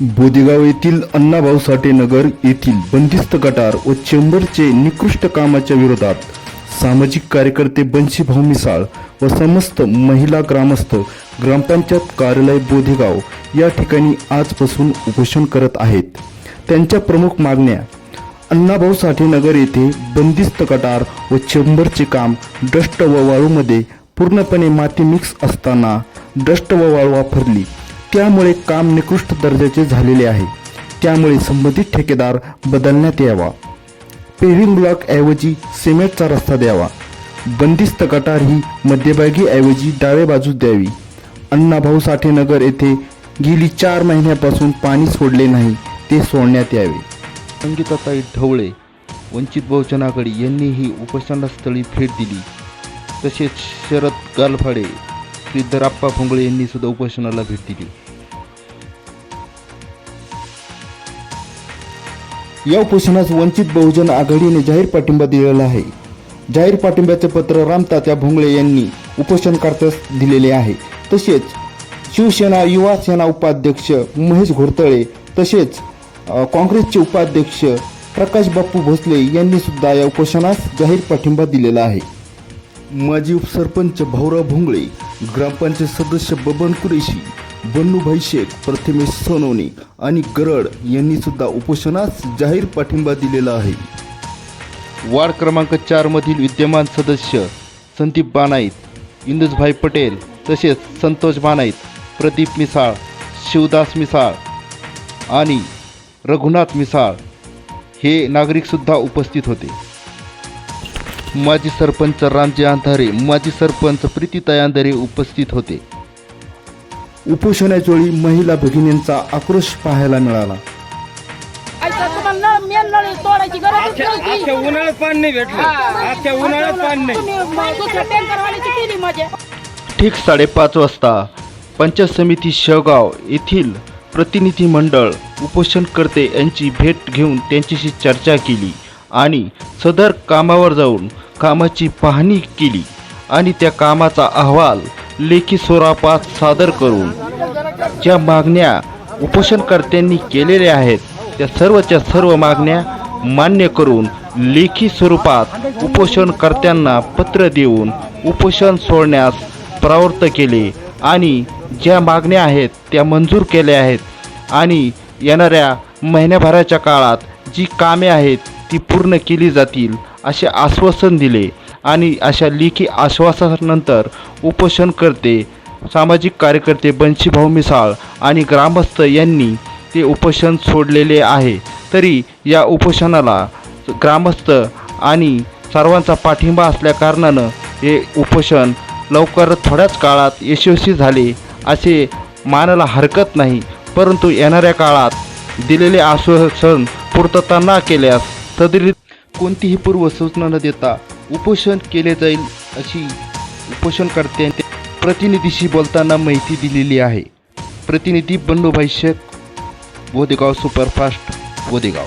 बोदेगाव येथील अण्णाभाऊ साठे नगर येथील बंदिस्त गटार व चेंबरचे निकृष्ट कामाच्या विरोधात सामाजिक कार्यकर्ते बंशीभाऊ मिसाळ व समस्त महिला ग्रामस्थ ग्रामपंचायत कार्यालय बोधेगाव या ठिकाणी आजपासून उपोषण करत आहेत. त्यांच्या प्रमुख मागण्या अण्णाभाऊ साठे नगर येथे बंदिस्त गटार व चेंबरचे काम डस्ट व वाळूमध्ये पूर्णपणे माती मिक्स असताना डस्ट व वाळू वापरली. त्यामुळे काम निकृष्ट दर्जाचे झालेले आहे. त्यामुळे संबंधित ठेकेदार बदलण्यात यावा. पेव्हिंग ब्लॉक ऐवजी सिमेंटचा रस्ता द्यावा. बंदिस्त गटार ही मध्यभागी ऐवजी डाव्या बाजूस द्यावी. अण्णाभाऊ साठेनगर येथे गेली चार महिन्यापासून पाणी सोडले नाही ते सोडण्यात यावे. संगीताताई ढवळे वंचित बहुजन आघाडी यांनीही उपोषणस्थळी भेट दिली. तसेच शरद गालफाडे श्री दराप्पा भोंगळे यांनी सुद्धा उपोषणाला भेट दिली. या उपोषणास वंचित बहुजन आघाडीने जाहीर पाठिंबा दिलेला आहे. जाहीर पाठिंब्याचे पत्र रामतात्या भोंगळे यांनी उपोषणकर्त्यास दिलेले आहे. तसेच शिवसेना युवा सेना उपाध्यक्ष महेश घोरतळे तसेच काँग्रेसचे उपाध्यक्ष प्रकाश बाप्पू भोसले यांनी सुद्धा या उपोषणास जाहीर पाठिंबा दिलेला आहे. माजी उपसरपंच भाऊराव भोंगळे ग्रामपंचायत सदस्य बबन कुरेशी बन्नूभाई शेख प्रथमेश सोनवणे आणि गरड यांनी सुद्धा उपोषणास जाहीर पाठिंबा दिलेला आहे. वार्ड क्रमांक चारमधील विद्यमान सदस्य संदीप बानाईत इंदुजभाई पटेल तसेच संतोष बानाईत प्रदीप मिसाळ शिवदास मिसाळ आणि रघुनाथ मिसाळ हे नागरिकसुद्धा उपस्थित होते. माजी सरपंच रामजी अंधारे माजी सरपंच प्रीतीताई अंधारे उपस्थित होते. उपोषणाच्या वेळी महिला भगिनींचा आक्रोश पाहायला मिळाला. अख्ख्या उन्हाळ्यात पाणी नाही भेटलं. अख्ख्या उन्हाळ्यात पाणी नाही. ठीक साडेपाच वाजता पंचायत समिती शेवगाव येथील प्रतिनिधी मंडळ उपोषणकर्ते यांची भेट घेऊन त्यांच्याशी चर्चा केली. आणि सदर कामावर जाऊन कामाची पाहणी केली आणि त्या कामाचा अहवाल लेखी स्वरूपात सादर करून ज्या मागण्या उपोषणकर्त्यांनी केलेल्या आहेत त्या सर्वच्या सर्व मागण्या मान्य करून लेखी स्वरूपात उपोषणकर्त्यांना पत्र देऊन उपोषण सोडण्यास प्रवृत्त केले आणि ज्या मागण्या आहेत त्या मंजूर केल्या आहेत. आणि येणाऱ्या महिन्याभराच्या काळात जी कामे आहेत ती पूर्ण केली जातील असे आश्वासन दिले आणि अशा लेखी आश्वासनानंतर उपोषणकर्ते सामाजिक कार्यकर्ते बंशीभाऊ मिसाळ आणि ग्रामस्थ यांनी ते उपोषण सोडलेले आहे. तरी या उपोषणाला ग्रामस्थ आणि सर्वांचा पाठिंबा असल्याकारणानं हे उपोषण लवकर थोड्याच काळात यशस्वी झाले असे मानायला हरकत नाही. परंतु येणाऱ्या काळात दिलेले आश्वासन पूर्तता न केल्यास सदरीत कोणतीही पूर्वसूचना न देता उपोषण केले जाईल अशी उपोषणकर्त्यांच्या प्रतिनिधीशी बोलताना माहिती दिलेली आहे. प्रतिनिधी बंडूभाई शेख वोदेगाव सुपरफास्ट वोदेगाव.